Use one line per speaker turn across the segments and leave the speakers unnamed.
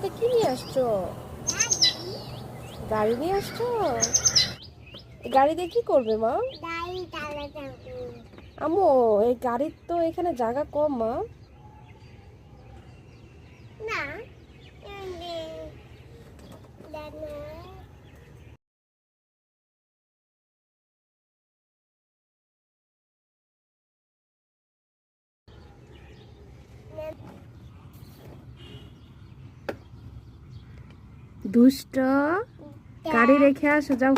এটা কি নিয়ে আসছো? গাড়ি নিয়ে আসছো? গাড়ি দিয়ে কি করবে মা? আমো এই গাড়ির তো এখানে জায়গা কম মা। দুষ্ট। গাড়ি রেখে আসো যাও।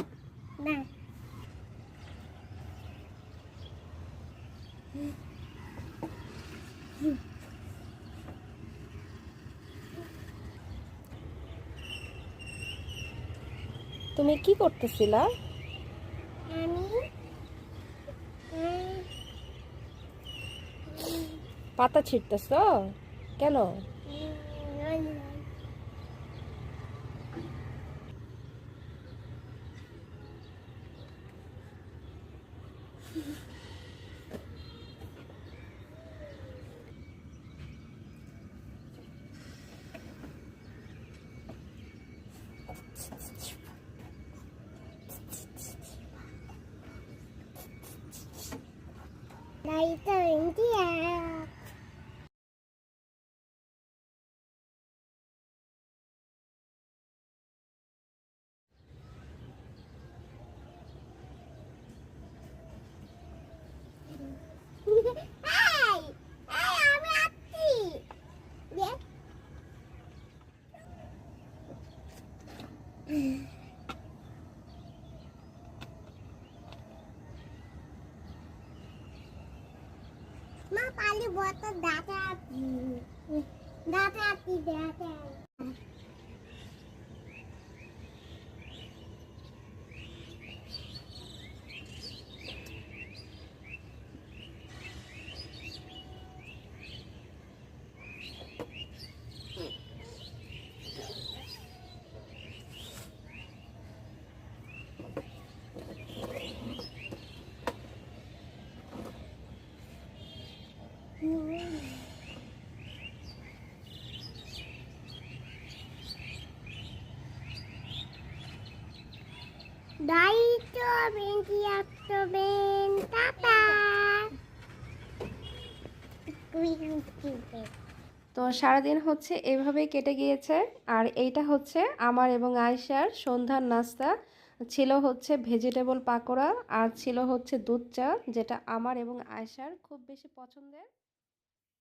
তুমি কি করতেছিলা? পাতা ছিটতেছ কেন?
来이드윤 지. माँ पाली बहुत दाते आती दाते आती दाते Daito ventiato ventata.
তো সারাদিন হচ্ছে এভাবেই কেটে গিয়েছে আর এইটা হচ্ছে আমার এবং আয়শার সন্ধ্যার নাস্তা ছিল হচ্ছে ভেজিটেবল পাকোড়া আর ছিল হচ্ছে দুধ চা, যেটা আমার এবং আয়শার খুব বেশি পছন্দের